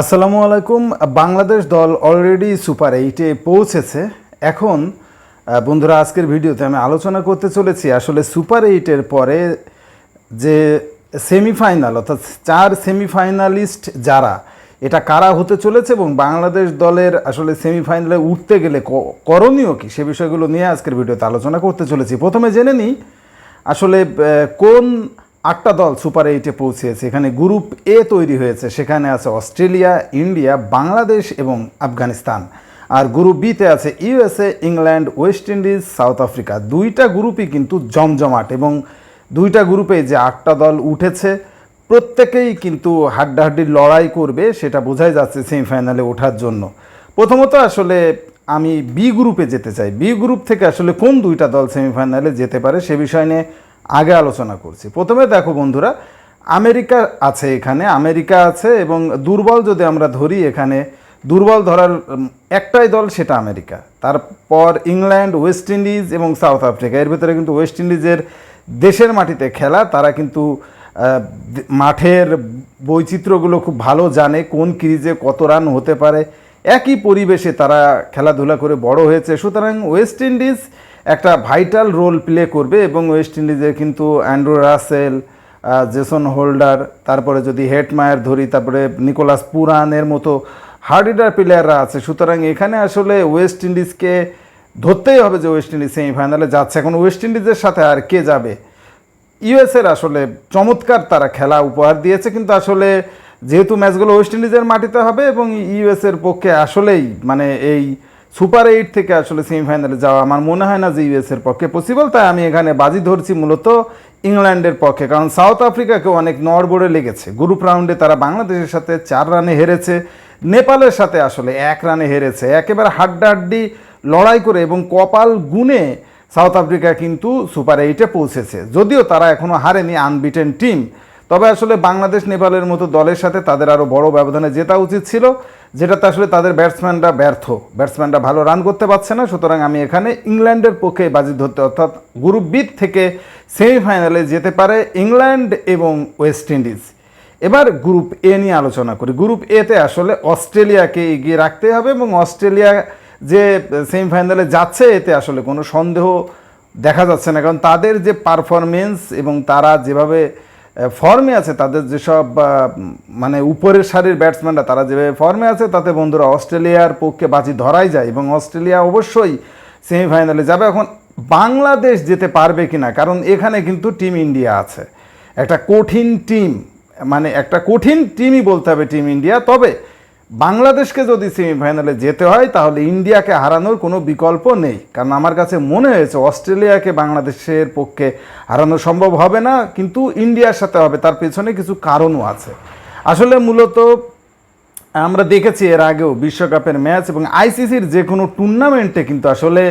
আসসালামু আলাইকুম। বাংলাদেশ দল অলরেডি সুপার এইটে পৌঁছেছে। এখন বন্ধুরা, আজকের ভিডিওতে আমি আলোচনা করতে চলেছি আসলে সুপার এইটের পরে যে সেমিফাইনাল অর্থাৎ চার সেমিফাইনালিস্ট যারা, এটা কারা হতে চলেছে এবং বাংলাদেশ দলের আসলে সেমিফাইনালে উঠতে গেলে করণীয় কি, সে বিষয়গুলো নিয়ে আজকের ভিডিওতে আলোচনা করতে চলেছি। প্রথমে জেনে নিই, আসলে কোন আটটা দল সুপার এইটে পৌঁছেছে এখানে গ্রুপ এ তৈরি হয়েছে। সেখানে আছে অস্ট্রেলিয়া, ইন্ডিয়া, বাংলাদেশ এবং আফগানিস্তান। আর গ্রুপ বিতে আছে USA, England, West Indies, South Africa. দুইটা গ্রুপই কিন্তু জমজমাট এবং দুইটা গ্রুপে যে আটটা দল উঠেছে, প্রত্যেকেই কিন্তু হাড্ডাহাড্ডি লড়াই করবে, সেটা বোঝাই যাচ্ছে সেমিফাইনালে ওঠার জন্য। প্রথমত আসলে আমি বি গ্রুপে যেতে চাই। বি গ্রুপ থেকে আসলে কোন দুইটা দল সেমিফাইনালে যেতে পারে সে বিষয় নিয়ে আগে আলোচনা করছি। প্রথমে দেখো বন্ধুরা, আমেরিকা আছে এখানে, আমেরিকা আছে এবং দুর্বল যদি আমরা ধরি এখানে, দুর্বল ধরার একটাই দল সেটা আমেরিকা। তারপর ইংল্যান্ড, ওয়েস্ট ইন্ডিজ এবং সাউথ আফ্রিকা। এর ভিতরে কিন্তু ওয়েস্ট ইন্ডিজের দেশের মাটিতে খেলা, তারা কিন্তু মাঠের বৈচিত্র্যগুলো খুব ভালো জানে, কোন ক্রিজে কত রান হতে পারে। একই পরিবেশে তারা খেলাধুলা করে বড় হয়েছে। সুতরাং ওয়েস্ট ইন্ডিজ একটা ভাইটাল রোল প্লে করবে এবং ওয়েস্ট ইন্ডিজের কিন্তু অ্যান্ড্রু রাসেল জেসন হোল্ডার, তারপরে যদি হেটমায়ার ধরি, তারপরে নিকোলাস পুরানের মতো হার্ডিডার প্লেয়াররা আছে। সুতরাং এখানে আসলে ওয়েস্ট ইন্ডিজকে ধরতেই হবে যে ওয়েস্ট ইন্ডিজ সেমিফাইনালে যাচ্ছে। এখন ওয়েস্ট ইন্ডিজের সাথে আর কে যাবে? ইউএসের আসলে চমৎকার তারা খেলা উপহার দিয়েছে, কিন্তু আসলে যেহেতু ম্যাচগুলো ওয়েস্ট ইন্ডিজের মাটিতে হবে এবং ইউএসের পক্ষে আসলেই মানে এই সুপার এইট থেকে আসলে সেমিফাইনালে যাওয়া আমার মনে হয় না যে ইউএসের পক্ষে পসিবল তাই আমি এখানে বাজি ধরছি মূলত ইংল্যান্ডের পক্ষে। কারণ সাউথ আফ্রিকাকে অনেক নড়বড়ে লেগেছে। গ্রুপ রাউন্ডে তারা বাংলাদেশের সাথে চার রানে হেরেছে। নেপালের সাথে আসলে এক রানে হেরেছে। একেবারে হাড্ডাহাড্ডি লড়াই করে এবং কপাল গুনে সাউথ আফ্রিকা কিন্তু সুপার এইটে পৌঁছেছে। যদিও তারা এখনও হারেনি আনবিটেন টিম। তবে আসলে বাংলাদেশ, নেপালের মতো দলের সাথে তাদের আরও বড় ব্যবধানে জেতা উচিত ছিল, যেটাতে আসলে তাদের ব্যাটসম্যানরা ব্যর্থ। ব্যাটসম্যানরা ভালো রান করতে পারছে না, সুতরাং আমি এখানে ইংল্যান্ডের পক্ষে বাজি ধরতে, অর্থাৎ গ্রুপ বি থেকে সেমিফাইনালে যেতে পারে ইংল্যান্ড এবং ওয়েস্ট ইন্ডিজ। এবার গ্রুপ এ নিয়ে আলোচনা করি। গ্রুপ এতে আসলে অস্ট্রেলিয়াকে এগিয়ে রাখতে হবে এবং অস্ট্রেলিয়া যে সেমিফাইনালে যাচ্ছে, এতে আসলে কোনো সন্দেহ দেখা যাচ্ছে না। কারণ তাদের যে পারফরমেন্স এবং তারা যেভাবে ফর্মে আছে তাদের যেসব মানে উপরের সারির ব্যাটসম্যানরা তারা যেভাবে ফর্মে আছে, তাতে বন্ধুরা অস্ট্রেলিয়ার পক্ষে বাজি ধরাই যায় এবং অস্ট্রেলিয়া অবশ্যই সেমিফাইনালে যাবে। এখন বাংলাদেশ যেতে পারবে কি না কারণ এখানে কিন্তু টিম ইন্ডিয়া আছে। একটা কঠিন টিম মানে একটা কঠিন টিমই বলতে হবে টিম ইন্ডিয়া তবে বাংলাদেশকে যদি সেমিফাইনালে যেতে হয়, তাহলে ইন্ডিয়াকে হারানোর কোনো বিকল্প নেই। কারণ আমার কাছে মনে হয়েছে, অস্ট্রেলিয়াকে বাংলাদেশের পক্ষে হারানো সম্ভব হবে না, কিন্তু ইন্ডিয়ার সাথে হবে। তার পেছনে কিছু কারণও আছে। আসলে মূলত আমরা দেখেছি এর আগেও বিশ্বকাপের ম্যাচ এবং আইসিসির যে কোনো টুর্নামেন্টে কিন্তু আসলে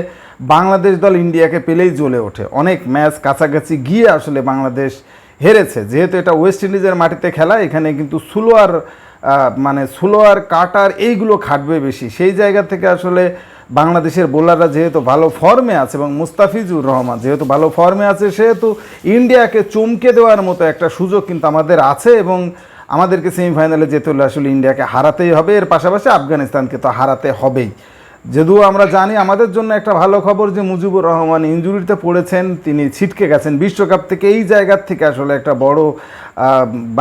বাংলাদেশ দল ইন্ডিয়াকে পেলেই জ্বলে ওঠে। অনেক ম্যাচ কাছাকাছি গিয়ে আসলে বাংলাদেশ হেরেছে। যেহেতু এটা ওয়েস্ট ইন্ডিজের মাটিতে খেলা, এখানে কিন্তু সুলোয়ার মানে সুলোয়ার, কাটার এইগুলো খাটবে বেশি। সেই জায়গা থেকে আসলে বাংলাদেশের বোলাররা যেহেতু ভালো ফর্মে আছে এবং মুস্তাফিজুর রহমান যেহেতু ভালো ফর্মে আছে, সেহেতু ইন্ডিয়াকে চমকে দেওয়ার মতো একটা সুযোগ কিন্তু আমাদের আছে এবং আমাদেরকে সেমিফাইনালে যেতে হলে আসলে ইন্ডিয়াকে হারাতেই হবে। এর পাশাপাশি আফগানিস্তানকে তো হারাতে হবেই। যদিও আমরা জানি আমাদের জন্য একটা ভালো খবর যে মুজিবুর রহমান ইঞ্জুরিতে পড়েছেন, তিনি ছিটকে গেছেন। বিশ্বকাপ থেকে এই জায়গার থেকে আসলে একটা বড়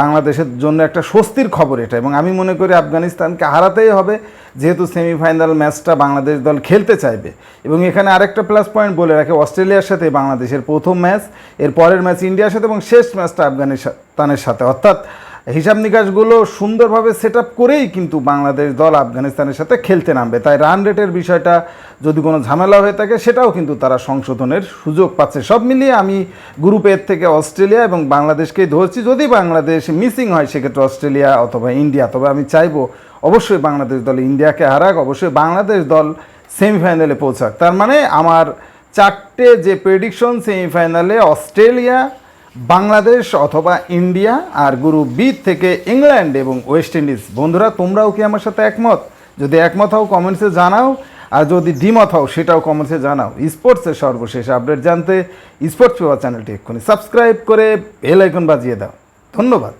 বাংলাদেশের জন্য একটা স্বস্তির খবর এটা। এবং আমি মনে করি আফগানিস্তানকে হারাতেই হবে, যেহেতু সেমিফাইনাল ম্যাচটা বাংলাদেশ দল খেলতে চাইবে। এবং এখানে আরেকটা প্লাস পয়েন্ট বলে রাখে, অস্ট্রেলিয়ার সাথে বাংলাদেশের প্রথম ম্যাচ, এর পরের ম্যাচ ইন্ডিয়ার সাথে এবং শেষ ম্যাচটা আফগানিস্তানের সাথে। অর্থাৎ হিসাব নিকাশগুলো সুন্দরভাবে সেট আপ করেই কিন্তু বাংলাদেশ দল আফগানিস্তানের সাথে খেলতে নামবে। তাই রান রেটের বিষয়টা যদি কোনো ঝামেলা হয়ে থাকে, সেটাও কিন্তু তারা সংশোধনের সুযোগ পাচ্ছে। সব মিলিয়ে আমি গ্রুপ এর থেকে অস্ট্রেলিয়া এবং বাংলাদেশকেই ধরছি। যদি বাংলাদেশ মিসিং হয়, সেক্ষেত্রে অস্ট্রেলিয়া অথবা ইন্ডিয়া। তবে আমি চাইব অবশ্যই বাংলাদেশ দল ইন্ডিয়াকে হারাক, অবশ্যই বাংলাদেশ দল সেমিফাইনালে পৌঁছাক। তার মানে আমার চারটে যে প্রেডিকশন সেমিফাইনালে অস্ট্রেলিয়া বাংলাদেশ অথবা ইন্ডিয়া আর গুরু বি থেকে ইংল্যান্ড এবং ওয়েস্ট ইন্ডিজ, বন্ধুরা, তোমরাও কি আমার সাথে একমত? যদি একমত হও কমেন্টসে জানাও। আর যদি দ্বিমত হও, সেটাও কমেন্টসে জানাও। স্পোর্টসের সর্বশেষ আপডেট জানতে স্পোর্টস পেপার চ্যানেলটি এক্ষুনি সাবস্ক্রাইব করে বেল আইকন বাজিয়ে দাও। ধন্যবাদ।